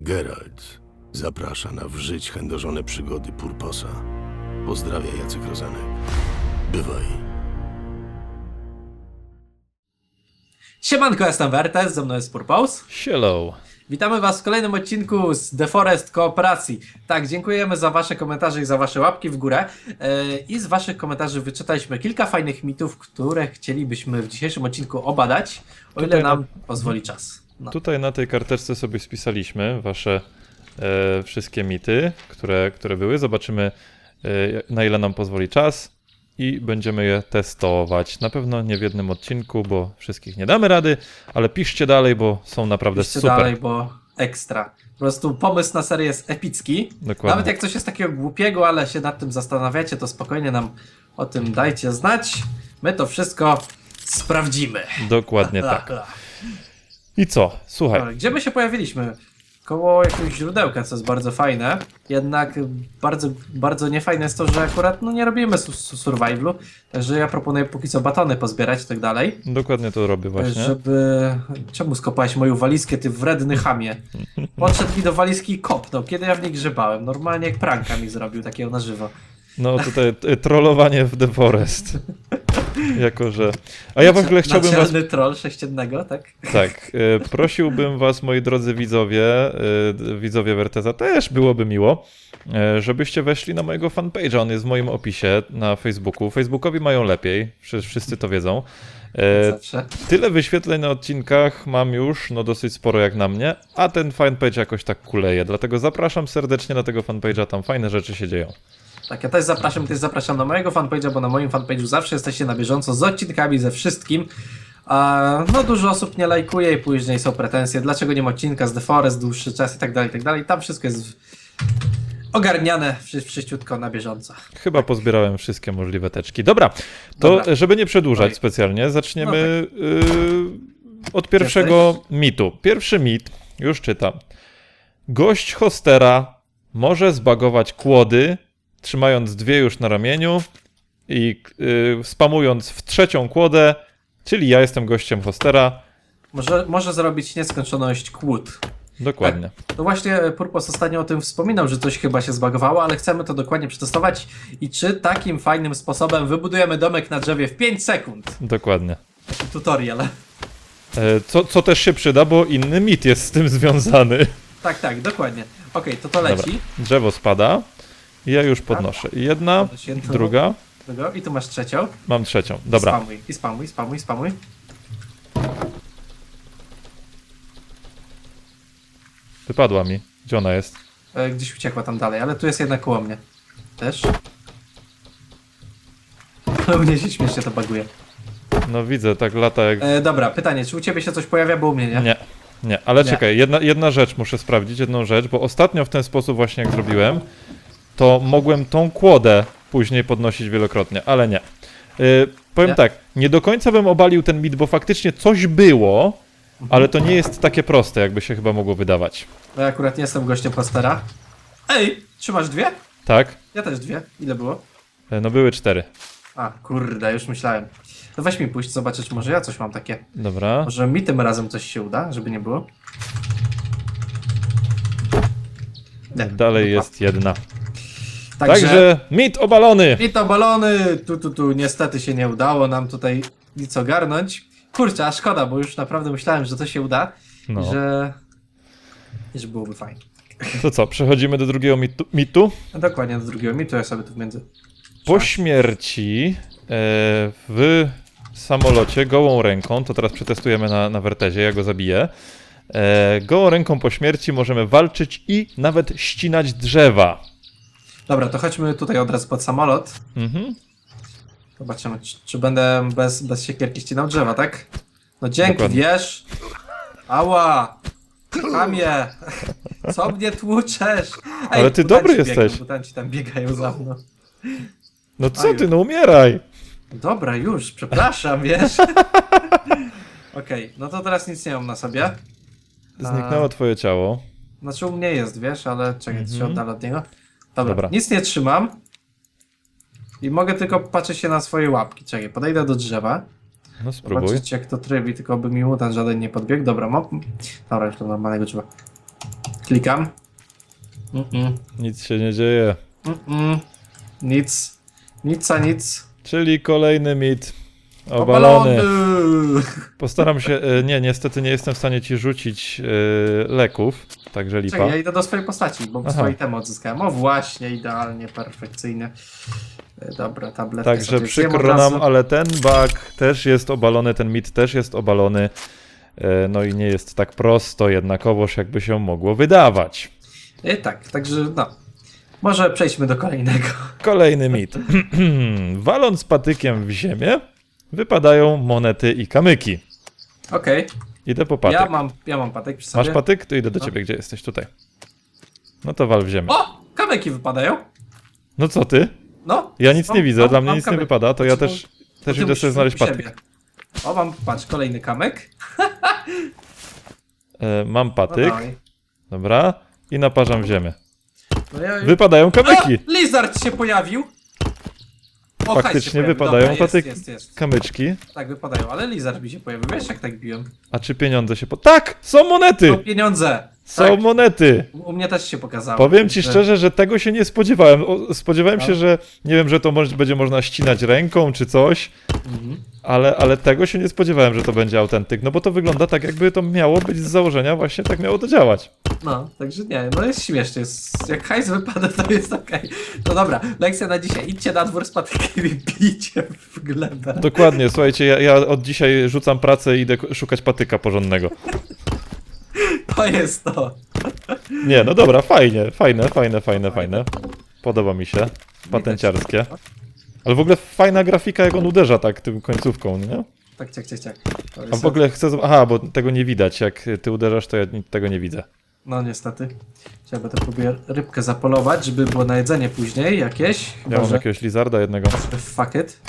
Geralt zaprasza na w żyć chędożone przygody Purposa. Pozdrawia Jacek Rozanek. Bywaj. Siemanko, jestem Wertes, ze mną jest Purpose. Hello. Witamy Was w kolejnym odcinku z The Forest Kooperacji. Tak, dziękujemy za Wasze komentarze i za Wasze łapki w górę. E, I z Waszych komentarzy wyczytaliśmy kilka fajnych mitów, które chcielibyśmy w dzisiejszym odcinku obadać, o ile nam na- pozwoli czas. No. Tutaj na tej karteczce sobie spisaliśmy wasze e, wszystkie mity, które, które były. Zobaczymy, e, na ile nam pozwoli czas i będziemy je testować. Na pewno nie w jednym odcinku, bo wszystkich nie damy rady, ale piszcie dalej, bo są naprawdę Piszcie super. dalej, bo ekstra. Po prostu pomysł na serię jest epicki. Dokładnie. Nawet jak coś jest takiego głupiego, ale się nad tym zastanawiacie, to spokojnie nam o tym dajcie znać. My to wszystko sprawdzimy. Dokładnie tak. I co? Słuchaj, Dobra, Gdzie my się pojawiliśmy? Koło jakiegoś źródełka, co jest bardzo fajne. Jednak bardzo, bardzo niefajne jest to, że akurat no, nie robimy su su survivalu. Także ja proponuję póki co batony pozbierać i tak dalej. dokładnie to robię właśnie. Żeby... Czemu skopałeś moją walizkę, ty wredny chamie? Podszedł mi do walizki i kopnął, kiedy ja w niej grzebałem. Normalnie jak pranka mi zrobił, takiego na żywo. No tutaj e, trollowanie w The Forest. jako, że... A ja w ogóle chciałbym was troll sześciennego, tak? Tak, e, prosiłbym was, moi drodzy widzowie, e, widzowie Werteza, też byłoby miło, żebyście weszli na mojego fanpage'a, on jest w moim opisie na Facebooku. Facebookowi mają lepiej, wszy- wszyscy to wiedzą. Zawsze. Tyle wyświetleń na odcinkach mam już, no dosyć sporo jak na mnie, a ten fanpage jakoś tak kuleje, dlatego zapraszam serdecznie na tego fanpage'a, tam fajne rzeczy się dzieją. Tak, ja też zapraszam, też zapraszam na mojego fanpage'a, bo na moim fanpage'u zawsze jesteście na bieżąco z odcinkami, ze wszystkim. A, no dużo osób nie lajkuje i później są pretensje, dlaczego nie ma odcinka z The Forest, dłuższy czas i tak dalej, i tak dalej. Tam wszystko jest w- ogarniane wszy- wszyściutko na bieżąco. Chyba pozbierałem wszystkie możliwe teczki. Dobra, to Dobra. żeby nie przedłużać Oj. specjalnie, zaczniemy No y, od pierwszego mitu. Pierwszy mit, już czytam. Gość hostera może zbagować kłody, trzymając dwie już na ramieniu i y, spamując w trzecią kłodę, czyli ja jestem gościem hostera. Może, może zrobić nieskończoność kłód. Dokładnie. No właśnie e, Purpos ostatnio o tym wspominał, że coś chyba się zbagowało, ale chcemy to dokładnie przetestować i czy takim fajnym sposobem wybudujemy domek na drzewie w 5 sekund. Dokładnie. Taki tutorial. E, Co, co też się przyda, bo inny mit jest z tym związany. Tak, tak, dokładnie. Okej, to to Dobra. leci. Drzewo spada. Ja już podnoszę. Jedna, druga. I tu masz trzecią. mam trzecią. Dobra. Spamuj, i spamuj, spamuj, spamuj. Wypadła mi. Gdzie ona jest? E, gdzieś uciekła tam dalej, ale tu jest jedna koło mnie. Też. U mnie się śmiesznie to baguje. No widzę, tak lata jak... E, dobra, pytanie, czy u ciebie się coś pojawia, bo u mnie nie? Nie, nie. Ale Nie. czekaj, jedna, jedna rzecz muszę sprawdzić, jedną rzecz, bo ostatnio w ten sposób właśnie jak zrobiłem, to mogłem tą kłodę później podnosić wielokrotnie, ale nie. Yy, powiem Nie? tak, nie do końca bym obalił ten mit, bo faktycznie coś było, Mhm. ale to nie jest takie proste, jakby się chyba mogło wydawać. Bo ja akurat nie jestem gościem postera. Ej, trzymasz dwie? Tak? Ja też dwie. Ile było? E, No były cztery. A, kurde, już myślałem. To weź mi pójść, zobaczyć, może ja coś mam takie. Dobra. Może mi tym razem coś się uda, żeby nie było. Nie, Dalej jest jedna. Także, Także mit obalony! I to balony, tu, tu, tu, niestety się nie udało nam tutaj nic ogarnąć. Kurczę, a szkoda, bo już naprawdę myślałem, że to się uda. No. I że... Że byłoby fajnie. To co, przechodzimy do drugiego mitu. mitu. No dokładnie, do drugiego mitu ja sobie tu między. Po śmierci e, w samolocie gołą ręką, to teraz przetestujemy na, na wertezie, ja go zabiję. E, gołą ręką po śmierci możemy walczyć i nawet ścinać drzewa. Dobra, to chodźmy tutaj od razu pod samolot. Mhm. Zobaczymy, czy, czy będę bez, bez siekierki ścinał drzewa, tak? No dzięki, Dokładnie. wiesz? Ała! Kamie! Co mnie tłuczesz? Ale ty dobry biegną, jesteś. Mutanci tam biegają za mną. No co ty, no umieraj! Dobra, już, przepraszam, wiesz? Okej, no to teraz nic nie mam na sobie. Zniknęło twoje ciało. Znaczy u mnie jest, wiesz, ale czekaj, się Mhm. oddalę od niego. Dobra, Dobra. nic nie trzymam. I mogę tylko patrzeć się na swoje łapki. Czekaj, podejdę do drzewa. No spróbuj. Zobaczyć jak to trybi, tylko by mi mutant żaden nie podbiegł. Dobra, mam. Dobra, już do normalnego drzewa. Klikam. Mm-mm. Nic się nie dzieje. Mm-mm. Nic. Nic a nic. Czyli kolejny mit. Obalony. Obalony. Postaram się. e, Nie, niestety nie jestem w stanie ci rzucić e, leków. Także lipa. Czekaj, ja idę do swojej postaci, bo Aha. swoje temy odzyskałem. O właśnie, idealnie, perfekcyjnie. E, Dobra, tabletki Także przykro nam, ale ten bug też jest obalony, ten mit też jest obalony. No i nie jest tak prosto jednakowoż, jakby się mogło wydawać. E, tak, także no. Może przejdźmy do kolejnego. Kolejny mit. Waląc patykiem w ziemię, wypadają monety i kamyki. Okej, Idę po patyk. ja mam, ja mam patyk przy sobie. Masz patyk? To idę do No. ciebie, gdzie jesteś tutaj. No to wal w ziemię. O! Kamyki wypadają. No co ty? No. Ja nic Mam- nie widzę, mam- dla mnie mam nic nie kamyk. wypada, to ja Znaczy, też, też ty idę musisz sobie znaleźć siebie. patyk. O, mam, patrz, kolejny kamyk. E, mam patyk, No, dawaj. dobra, i naparzam w ziemię. no ja... Wypadają kamyki! A! Lizard się pojawił! O, hajs Faktycznie pojawił. wypadają Dobra, jest, patyki. Jest, jest. Kamyczki. Tak, wypadają, ale lizard mi się pojawił. Wiesz, jak tak biłem? A czy pieniądze się po... Tak! Są monety! To pieniądze! Są tak, monety! u mnie też się pokazało. Powiem ci że- szczerze, że tego się nie spodziewałem. O, Spodziewałem się, że nie wiem, że to może, będzie można ścinać ręką czy coś, Mhm. ale, ale tego się nie spodziewałem, że to będzie autentyk. No bo to wygląda tak, jakby to miało być z założenia, właśnie tak miało to działać. No, także nie, no jest śmiesznie. Jest, jak hajs wypada, to jest okej. No dobra, lekcja na dzisiaj. Idźcie na dwór z patykiem i bijcie w glebę. Dokładnie, słuchajcie, ja, ja od dzisiaj rzucam pracę i idę szukać patyka porządnego. To jest to. Nie, no dobra, fajnie, fajne, fajne, fajne, fajne. Podoba mi się. Patenciarskie. Ale w ogóle fajna grafika, jak on uderza tak tym końcówką, nie? Tak, ciak, ciak, ciak. To A jest- w ogóle chcę. zob- Aha, bo tego nie widać. Jak ty uderzasz, to ja ni- tego nie widzę. No niestety. Ja będę próbuję rybkę zapolować, żeby było na jedzenie później jakieś. Ja Chyba, mam że... jakiegoś lizarda jednego. Fuck it.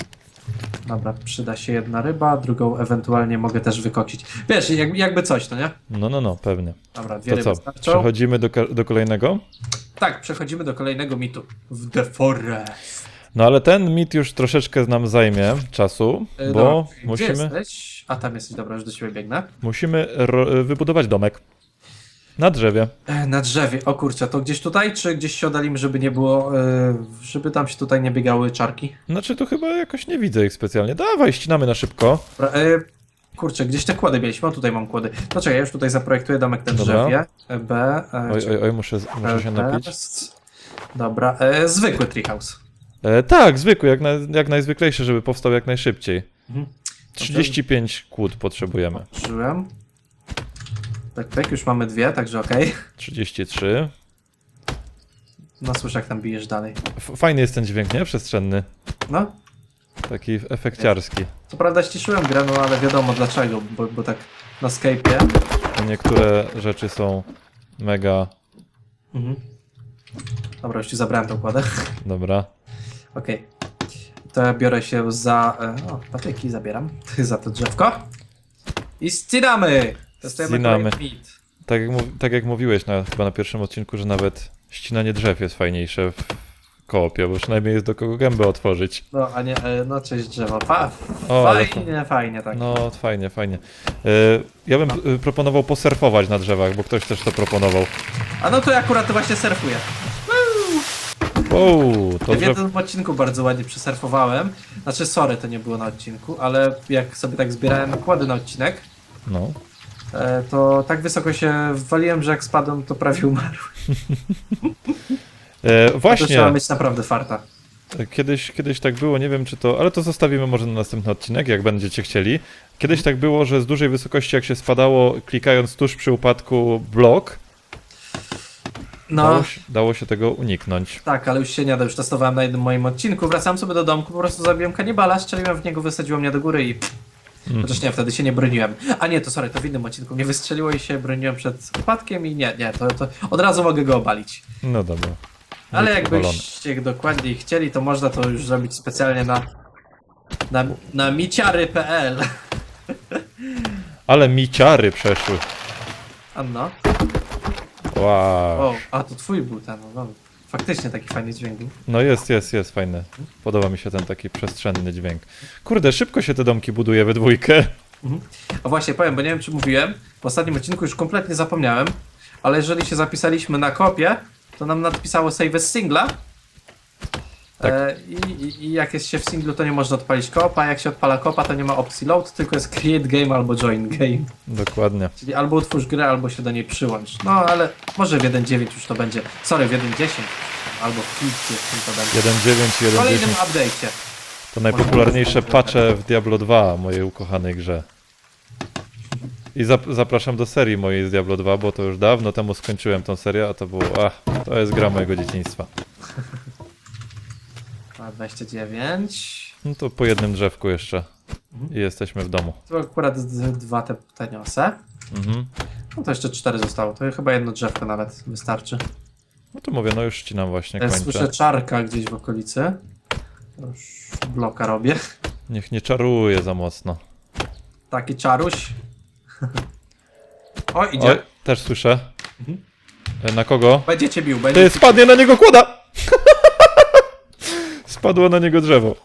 Dobra, przyda się jedna ryba, drugą ewentualnie mogę też wykocić. Wiesz, jak, jakby coś, no nie? No, no, no, pewnie. Dobra, dwie To ryby co? starczą. Przechodzimy do, ka- do kolejnego? Tak, przechodzimy do kolejnego mitu. W The Forest. No ale ten mit już troszeczkę nam zajmie czasu, E, bo dobra, Gdzie musimy, jesteś? A tam jesteś, dobra, już do ciebie biegnę. musimy ro- wybudować domek. Na drzewie. E, na drzewie, o kurczę, to gdzieś tutaj, czy gdzieś się oddalimy, żeby nie było, e, żeby tam się tutaj nie biegały czarki? Znaczy tu chyba jakoś nie widzę ich specjalnie. Dawaj, ścinamy na szybko. Dobra, e, kurczę, gdzieś te kłady mieliśmy, o tutaj mam kłady. No czekaj, ja już tutaj zaprojektuję domek na drzewie. B, Oj, oj, oj, muszę, muszę się napić. Dobra, zwykły treehouse. E, tak, zwykły, jak, na, jak najzwyklejszy, żeby powstał jak najszybciej. Mhm. 35 kłód potrzebujemy. Użyłem. Tak, tak, już mamy dwie, także okej. 33. No słyszę, jak tam bijesz dalej. F- Fajny jest ten dźwięk, nie? Przestrzenny. No, Taki efekciarski. co prawda ściszyłem grę, no ale wiadomo dlaczego, bo, bo tak na Skype'ie. Niektóre rzeczy są mega. Mhm. Dobra, już ci zabrałem tą kładę. Dobra. Okej. To ja biorę się za... e, O, patyki zabieram. Za to drzewko. I ścinamy! Testujemy Ścinamy. kolejny mit. Tak jak, tak jak mówiłeś na, chyba na pierwszym odcinku, że nawet ścinanie drzew jest fajniejsze w koopie, bo przynajmniej jest do kogo gębę otworzyć. No, a nie, e, no cześć drzewo. Fa O, ale fajnie, fajnie, tak. No, fajnie, fajnie. E, ja bym e, proponował posurfować na drzewach, bo ktoś też to proponował. A no to ja akurat właśnie surfuję. Wow, to Ja w jednym odcinku bardzo ładnie przesurfowałem. Znaczy, sorry, to nie było na odcinku, ale jak sobie tak zbierałem nakłady na odcinek, No. E, to tak wysoko się waliłem, że jak spadłem, to prawie umarłem. E, To właśnie, trzeba mieć naprawdę farta. Kiedyś, kiedyś tak było, nie wiem czy to, ale to zostawimy może na następny odcinek, jak będziecie chcieli. Kiedyś tak było, że z dużej wysokości jak się spadało, klikając tuż przy upadku blok, No, dało, się, dało się tego uniknąć. tak, ale już się nie da, już testowałem na jednym moim odcinku. Wracałem sobie do domku, po prostu zabiłem kanibala, strzeliłem w niego, wysadziło mnie do góry i... Mhm. Chociaż nie, wtedy się nie broniłem. A nie, to sorry, to w innym odcinku mnie wystrzeliło i się broniłem przed upadkiem i nie, nie, to, to od razu mogę go obalić. No dobra. Ale jakbyście dokładniej chcieli, to można to już zrobić specjalnie na, na, na miciary.pl. Ale miciary przeszły. Anno. Wow. O, a to twój był ten, no, no. Faktycznie taki fajny dźwięk był. No jest, jest, jest, fajny. Podoba mi się ten taki przestrzenny dźwięk. Kurde, szybko się te domki buduje we dwójkę. A właśnie powiem, bo nie wiem czy mówiłem, w ostatnim odcinku już kompletnie zapomniałem, ale jeżeli się zapisaliśmy na kopię, to nam nadpisało save as singla. Tak. E, i, i, I jak jest się w singlu, to nie można odpalić kopa, jak się odpala kopa, to nie ma opcji load, tylko jest create game albo join game. Dokładnie. Czyli albo utwórz grę, albo się do niej przyłącz. No ale może w 1.9 już to będzie. Sorry, w 1.10 albo w Twitchu to będzie. 1.9 i W kolejnym 1.10 update'cie. to najpopularniejsze patche w Diablo 2, mojej ukochanej grze. I zap zapraszam do serii mojej z Diablo 2, bo to już dawno temu skończyłem tą serię, a to było, ach, to jest gra mojego dzieciństwa. A 29. No to po jednym drzewku jeszcze i jesteśmy w domu. To akurat d- dwa te, te niosę. Mhm. No to jeszcze cztery zostało. To chyba jedno drzewko nawet wystarczy. No to mówię, no już ścinam właśnie, Ja kończę. słyszę czarka gdzieś w okolicy. Już bloka robię. Niech nie czaruje za mocno. Taki czaruś. O, idzie. Oj, też słyszę. Mhm. E, Na kogo? Będzie cię bił, będzie. Ty, spadnie na niego kłoda! Spadło na niego drzewo.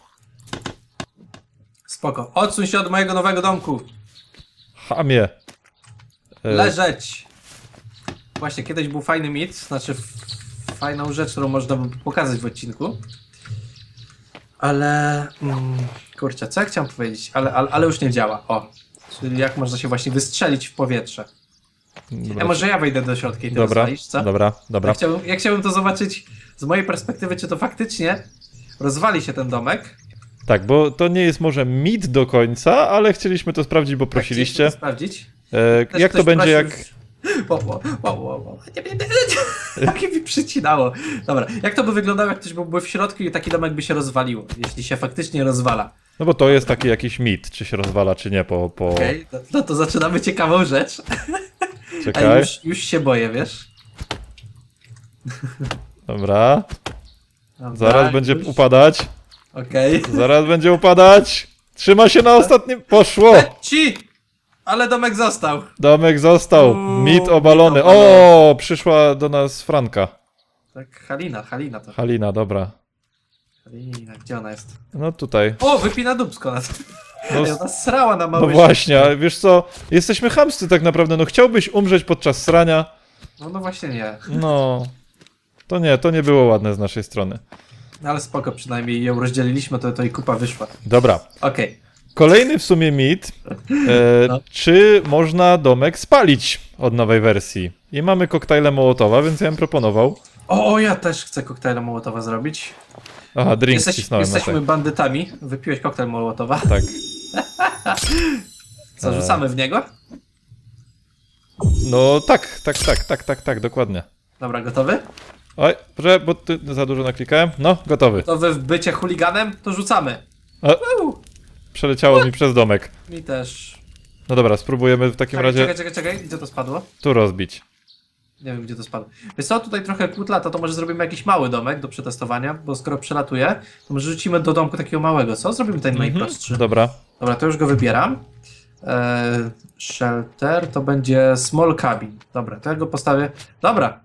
Spoko. Odsuń się od mojego nowego domku. Hamie. E, Leżeć. Właśnie, kiedyś był fajny mit, znaczy f- fajną rzecz, którą można by pokazać w odcinku. Ale... Mm, kurczę, co ja chciałem powiedzieć? Ale, ale, ale już nie działa. O. Czyli jak można się właśnie wystrzelić w powietrze. dobra. A może ja wejdę do środka i ty Dobra, rozwalisz, co? dobra, dobra. Ja chciałbym, ja chciałbym to zobaczyć z mojej perspektywy, czy to faktycznie rozwali się ten domek. Tak, bo to nie jest może mit do końca, ale chcieliśmy to sprawdzić, bo Tak, prosiliście. chcieliśmy to sprawdzić. E, jak to będzie, jak... prosił- Wo, wo, wo, wo, wo. Nie, nie, nie, nie. Takie mi przycinało. Dobra, jak to by wyglądało, jak ktoś byłby w środku i taki domek by się rozwalił, jeśli się faktycznie rozwala. No bo to jest taki jakiś mit, czy się rozwala, czy nie, po... po... Okej, no, no to zaczynamy ciekawą rzecz. A Czekaj, już, już się boję, wiesz? dobra. Dobra, Zaraz będzie już. upadać. Okej. Zaraz będzie upadać. Trzyma się na ostatnim... Poszło! Ci! Ale domek został. Domek został. Uuu, Mit obalony. mit obalony. O, przyszła do nas Franka. Tak, Halina, Halina to. Halina, dobra. Halina, gdzie ona jest? No tutaj. O, wypina dubsko na to. No, Ej, ona srała na no mały właśnie, a wiesz co? Jesteśmy chamscy tak naprawdę. No chciałbyś umrzeć podczas srania. No, no właśnie nie. No. To nie, to nie było ładne z naszej strony. No ale spoko, przynajmniej ją rozdzieliliśmy, to, to i kupa wyszła. Dobra. Okej. Kolejny w sumie mit. E, No. Czy można domek spalić od nowej wersji? I mamy koktajle Mołotowa, więc ja bym proponował. O, o, ja też chcę koktajla Mołotowa zrobić. Aha, drink Jesteś, wcisnąłem. no jesteśmy tak. bandytami. Wypiłeś koktajl Mołotowa. tak. Co, rzucamy w niego? No tak, tak, tak, tak, tak, tak, dokładnie. Dobra, gotowy? Oj, proszę, bo ty za dużo naklikałem. No, gotowy. To wy w bycie chuliganem, to rzucamy. A, Uuu, przeleciało mi przez domek. mi też. No dobra, spróbujemy w takim Czekaj, razie czekaj, czekaj, czekaj, gdzie to spadło? tu rozbić. Nie wiem, gdzie to spadło. Wiesz co, tutaj trochę kutlata, to może zrobimy jakiś mały domek do przetestowania, bo skoro przelatuje, to może rzucimy do domku takiego małego, co? Zrobimy ten najprostszy. Dobra. Dobra, to już go wybieram. Eee, shelter to będzie small cabin. Dobra, to ja go postawię. Dobra.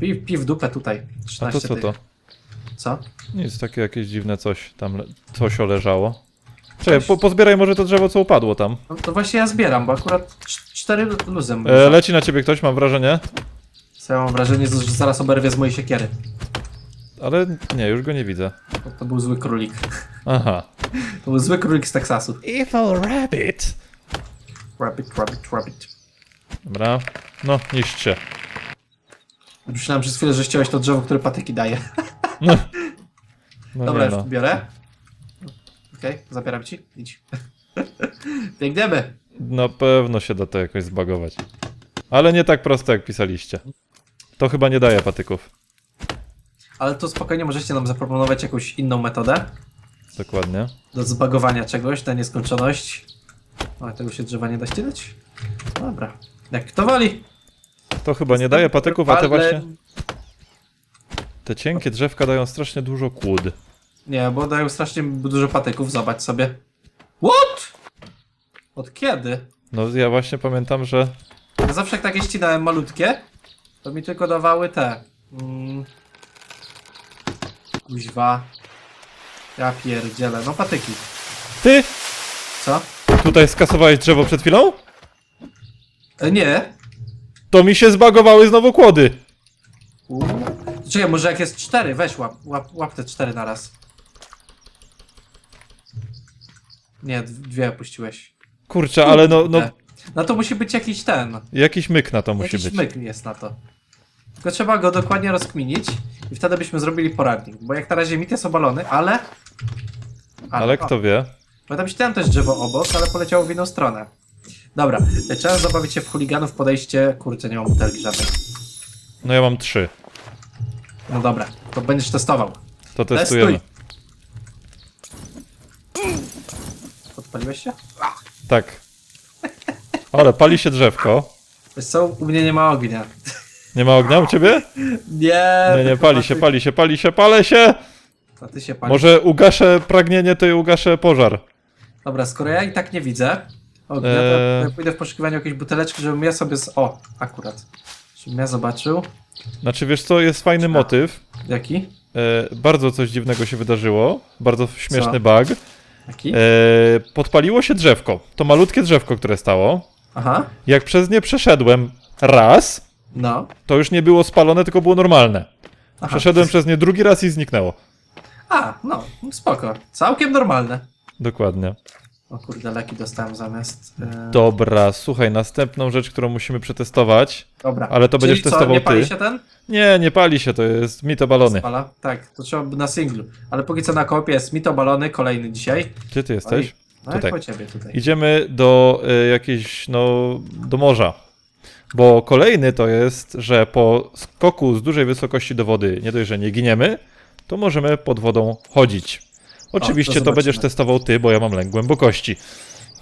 Pij, pij w dupę tutaj. A 13 to co tych. to? Co? Nic, takie jakieś dziwne coś tam, le- coś oleżało. Czekaj, po, pozbieraj może to drzewo, co upadło tam. No to właśnie ja zbieram, bo akurat cz- cztery luzem. E, leci na ciebie ktoś, mam wrażenie. Co ja mam wrażenie, że zaraz oberwie z mojej siekiery. Ale nie, już go nie widzę. To, to był zły królik. Aha. To był zły królik z Teksasu. Evil Rabbit. Rabbit, rabbit, rabbit. Dobra. No, niszcz się. Myślałem przez chwilę, że chciałeś to drzewo, które patyki daje. No, no Dobra, nie już no. biorę. Okej, zabieram ci. Idź. Biegniemy. Na pewno się da to jakoś zbagować. Ale nie tak prosto, jak pisaliście. To chyba nie daje patyków. Ale to spokojnie możecie nam zaproponować jakąś inną metodę Dokładnie. do zbagowania czegoś na nieskończoność. O, tego się drzewa nie da ścinać? Dobra. Jak kto woli. To chyba nie daje patyków, a te Ale- właśnie... Te cienkie drzewka dają strasznie dużo kłód. Nie, bo dają strasznie dużo patyków, zobacz sobie. What? Od kiedy? No ja właśnie pamiętam, że... Ja zawsze jak takie ścinałem malutkie, to mi tylko dawały te. Mm, kuźwa. Ja pierdzielę. No patyki. Ty! Co? Tutaj skasowałeś drzewo przed chwilą? E, nie. To mi się zbagowały znowu kłody. Uuu. Czekaj, może jak jest cztery, weź łap, łap, łap te cztery na raz. Nie, dwie opuściłeś. Kurczę, ale no, no E. No to musi być jakiś ten. jakiś myk na to musi jakiś być. myk jest na to. Tylko trzeba go dokładnie rozkminić i wtedy byśmy zrobili poradnik. Bo jak na razie mit jest obalony, ale... Ale kto wie? Bo tam tam też drzewo obok, ale poleciało w inną stronę. Dobra, e, trzeba zabawić się w chuliganów podejście... Kurczę, nie mam butelki żadnej. No ja mam trzy. No dobra, to będziesz testował. To testujemy. Podpaliłeś się? Tak. Ale pali się drzewko. Wiesz co, u mnie nie ma ognia. Nie ma ognia u ciebie? Nie, Nie, nie, pali się, pali się, pali się, palę się! A ty się pali. Może ugaszę pragnienie, to i ugaszę pożar. Dobra, skoro ja i tak nie widzę ognia, Eee. to ja pójdę w poszukiwaniu jakiejś buteleczki, żebym ja sobie z... O, akurat. Żebym ja zobaczył. Znaczy, wiesz co, jest fajny motyw. Jaki? E, bardzo coś dziwnego się wydarzyło. Bardzo śmieszny bug. Jaki? E, podpaliło się drzewko. To malutkie drzewko, które stało. Aha, Jak przez nie przeszedłem raz, no. to już nie było spalone, tylko było normalne. Aha. Przeszedłem przez nie drugi raz i zniknęło. A, no, spoko. Całkiem normalne. Dokładnie. O kurde, leki dostałem zamiast... E... Dobra, słuchaj, następną rzecz, którą musimy przetestować. Dobra. ale to Czyli będziesz co, testował nie pali ty. się ten? Nie, nie pali się, to jest mitobalony. Spala? Tak, to trzeba by na singlu. Ale póki co na kopie jest mito balony, kolejny dzisiaj. Gdzie ty jesteś? Oj, No Tutaj. po ciebie tutaj. Idziemy do y, jakiejś, no, do morza. Bo kolejny to jest, że po skoku z dużej wysokości do wody nie dość, że nie giniemy, to możemy pod wodą chodzić. Oczywiście to, zobaczymy. będziesz testował ty, bo ja mam lęk głębokości.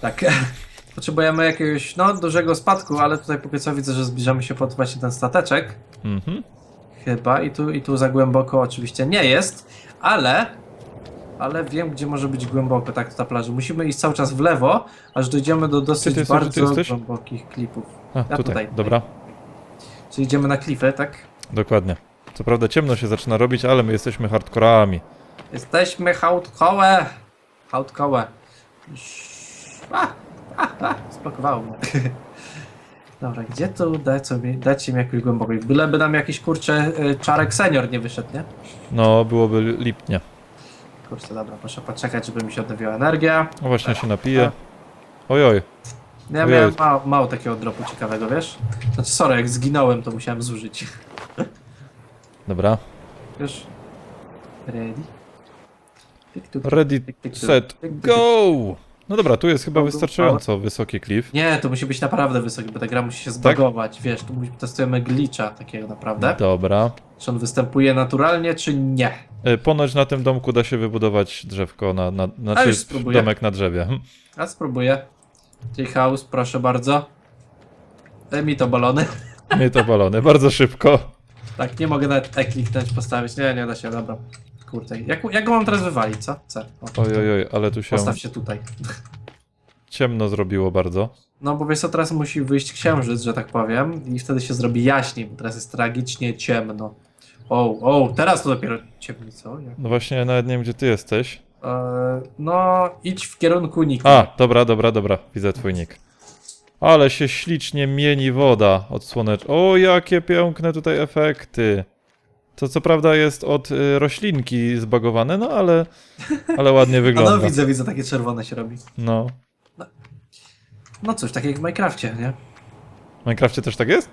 Tak. Potrzebujemy jakiegoś, no, dużego spadku, ale tutaj póki co widzę, że zbliżamy się pod właśnie ten stateczek. Mhm. Chyba i tu, i tu za głęboko oczywiście nie jest, ale ale wiem gdzie może być głęboko, tak to na plaży. Musimy iść cały czas w lewo, aż dojdziemy do dosyć jesteś, bardzo głębokich klipów. A, Ja tutaj, tutaj. dobra, Czyli idziemy na klify, tak? dokładnie. Co prawda ciemno się zaczyna robić, ale my jesteśmy hardkorami. Jesteśmy hardcore. Hardcore. A, a, a, zblokowało mnie. Dobra, gdzie tu dać sobie, dać im jakąś głębokość? Byleby nam jakiś kurczę y, czarek senior nie wyszedł, nie? No, byłoby lipnie. Kurczę, dobra, muszę poczekać, żeby mi się odnowiła energia. No właśnie się napije. Ojoj, Ja Ojej. miałem mało, mało takiego dropu ciekawego, wiesz? Znaczy, sorry, jak zginąłem, to musiałem zużyć. dobra. Wiesz? Ready? Ready, set, go! No dobra, tu jest chyba wystarczająco wysoki klif. Nie, to musi być naprawdę wysoki, bo ta gra musi Tak? się zbagować, wiesz, tu musi- testujemy glitcha takiego naprawdę. Dobra. Czy on występuje naturalnie, czy nie? E, Ponoć na tym domku da się wybudować drzewko, na, na, znaczy już spróbuję. domek na drzewie. Hm. A spróbuję. J House, proszę bardzo. Daj mi to balony. Mnie to balony, bardzo szybko. Tak, nie mogę nawet E kliknąć, postawić. Nie, nie da się, dobra. Kurde, jak, jak go mam teraz wywalić, co? C. O, Oj, oj, oj, ale tu się Postaw się tutaj. ciemno zrobiło bardzo. No bo wiesz co, teraz musi wyjść księżyc, że tak powiem i wtedy się zrobi jaśniej, bo teraz jest tragicznie ciemno. O, o, teraz to dopiero ciemni, co? Jak? No właśnie, ja nawet nie wiem, gdzie ty jesteś. Eee, no, idź w kierunku Niku. A, dobra, dobra, dobra, widzę twój nick. Ale się ślicznie mieni woda od słonecz. O, jakie piękne tutaj efekty. To co prawda jest od y, roślinki zbagowane, no ale, ale ładnie A no wygląda. widzę, widzę, takie czerwone się robi. No. No cóż, tak jak w Minecrafcie, nie? W Minecrafcie też tak jest?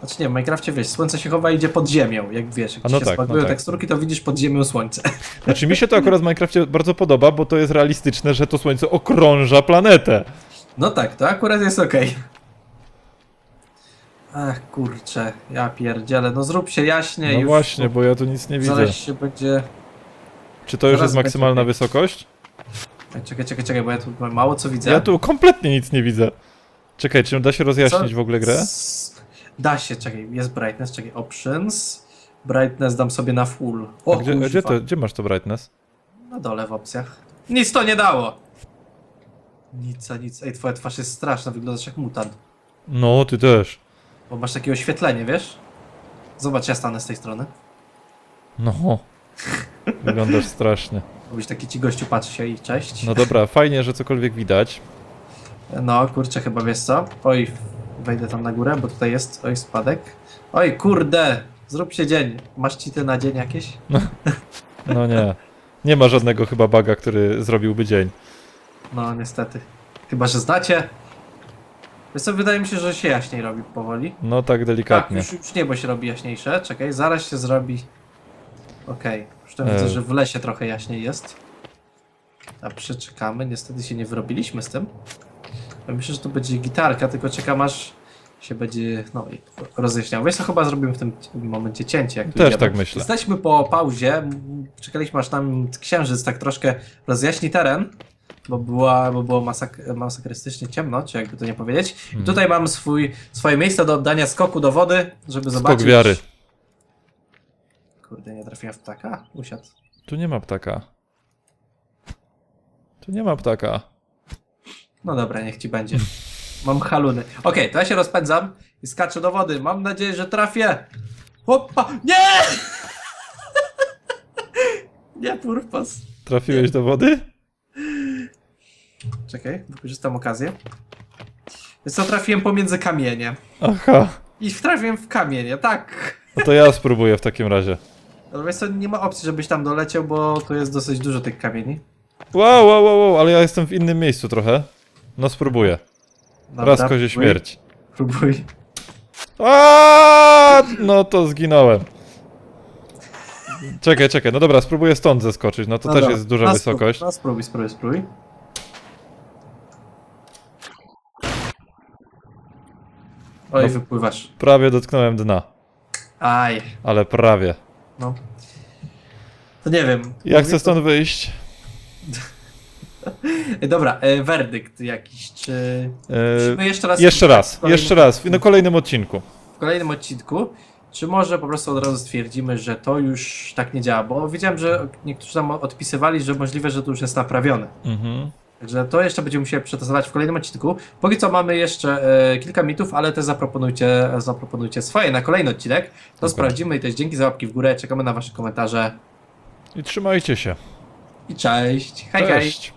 Znaczy nie, w Minecrafcie wiesz, słońce się chowa i idzie pod ziemią, jak wiesz, jak A no się tak, no tak. teksturki, to widzisz pod ziemią słońce. Znaczy mi się to akurat w Minecrafcie bardzo podoba, bo to jest realistyczne, że to słońce okrąża planetę. No tak, to akurat jest okej. Ach, kurczę, ja pierdzielę, no zrób się jaśnie No już. właśnie, bo ja tu nic nie widzę. Zaraz się będzie... Czy to już zaraz jest maksymalna będzie- wysokość? Czekaj, czekaj, czekaj, bo ja tu mało co widzę. Ja tu kompletnie nic nie widzę. Czekaj, czy da się rozjaśnić Co? w ogóle grę? S- Da się, czekaj, jest brightness, czekaj, options. Brightness dam sobie na full. A O, gdzie, kuźwa. gdzie, to, gdzie masz to brightness? Na dole w opcjach. Nic to nie dało! Nic, a nic. Ej, twoja twarz jest straszna, wyglądasz jak mutant. No, ty też. Bo masz takie oświetlenie, wiesz? Zobacz, ja stanę z tej strony. No. Wyglądasz strasznie. Byś taki ci gościu patrzy się i cześć. No dobra, fajnie, że cokolwiek widać. No, kurczę, chyba wiesz co? Oj, wejdę tam na górę, bo tutaj jest, oj, spadek. Oj, kurde, zrób się dzień. Masz cheaty na dzień jakieś? No nie. Nie ma żadnego chyba baga, który zrobiłby dzień. No, niestety. Chyba, że znacie. Wiesz co, wydaje mi się, że się jaśniej robi powoli. No tak Tak, delikatnie. już, już niebo się robi jaśniejsze. Czekaj, zaraz się zrobi. Okej, już tam E. widzę, że w lesie trochę jaśniej jest. A przeczekamy, niestety się nie wyrobiliśmy z tym. Ja myślę, że to będzie gitarka, tylko czekam aż się będzie, no i rozjaśniał. Wiesz co, chyba zrobimy w tym momencie cięcie. Jak tu Też idziemy. tak myślę. Jesteśmy po pauzie, m, czekaliśmy aż nam księżyc tak troszkę rozjaśni teren, bo, była, bo było masak masakrystycznie ciemno, czy jakby to nie powiedzieć. I Mhm. tutaj mam swój, swoje miejsce do oddania skoku do wody, żeby zobaczyć... Skok wiary. Kurde, nie trafiłem w ptaka? Usiadł. Tu nie ma ptaka. Tu nie ma ptaka. No dobra, niech ci będzie. Mam haluny. Okej, to ja się rozpędzam i skaczę do wody. Mam nadzieję, że trafię. Hopa! Nie! nie, purpos. Trafiłeś do wody? Czekaj, wykorzystam okazję. Więc co, trafiłem pomiędzy kamienie. Aha. I trafiłem w kamienie, tak. No to ja spróbuję w takim razie. Ale wiesz co, nie ma opcji, żebyś tam doleciał, bo tu jest dosyć dużo tych kamieni. Wow, wow, wow, wow, ale ja jestem w innym miejscu trochę. No spróbuję. Dobra, Raz kozie próbuj, śmierć. Próbuj. A, No to zginąłem. Czekaj, czekaj, no dobra, spróbuję stąd zeskoczyć, no to No też dobra, jest duża no wysokość. No spróbuj, spróbuj, spróbuj. Oj, No. wypływasz. Prawie dotknąłem dna, Aj, ale prawie. no. To nie wiem. Jak Mówię chcę stąd wyjść? Dobra, e, werdykt jakiś, czy... Yy, Musimy jeszcze raz... jeszcze raz, jeszcze raz, na kolejnym odcinku. W kolejnym odcinku, czy może po prostu od razu stwierdzimy, że to już tak nie działa, bo widziałem, że niektórzy tam odpisywali, że możliwe, że to już jest naprawione. Mhm. Także to jeszcze będziemy musieli przetestować w kolejnym odcinku. Póki co mamy jeszcze e, kilka mitów, ale też zaproponujcie, zaproponujcie swoje na kolejny odcinek. To Okej. sprawdzimy i też dzięki za łapki w górę. Czekamy na wasze komentarze. I trzymajcie się. I cześć. Hej, hej. Cześć.